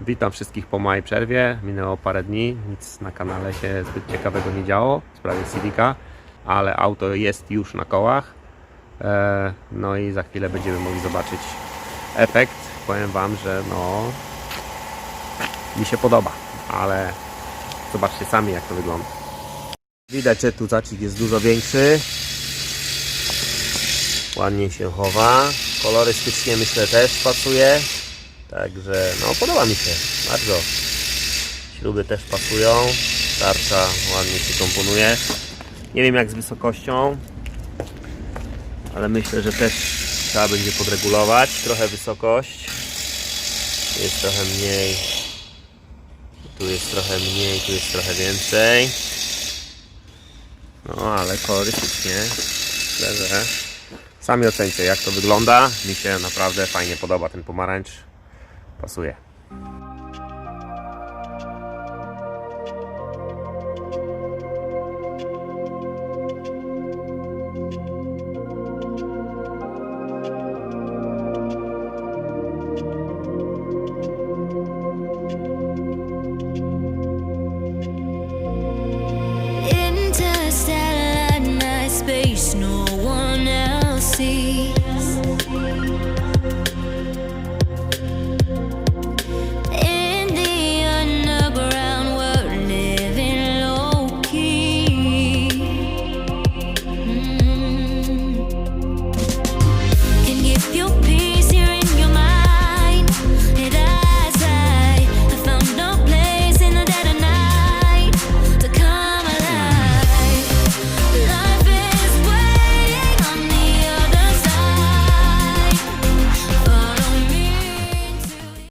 Witam wszystkich po małej przerwie. Minęło parę dni, nic na kanale się zbyt ciekawego nie działo w sprawie Civica, ale auto jest już na kołach. E, No i za chwilę będziemy mogli zobaczyć efekt. Powiem Wam, że no mi się podoba, ale zobaczcie sami jak to wygląda. Widać, że tu zacik jest dużo większy. Ładnie się chowa. Kolorystycznie myślę też pasuje. Także no podoba mi się bardzo. Śruby też pasują. Tarcza ładnie się komponuje. Nie wiem jak z wysokością, ale myślę, że też trzeba będzie podregulować trochę wysokość. Jest trochę mniej. Tu jest trochę mniej, tu jest trochę więcej. No ale kolorystycznie myślę, że sami ocencie jak to wygląda. Mi się naprawdę fajnie podoba ten pomarańcz. Pasuje.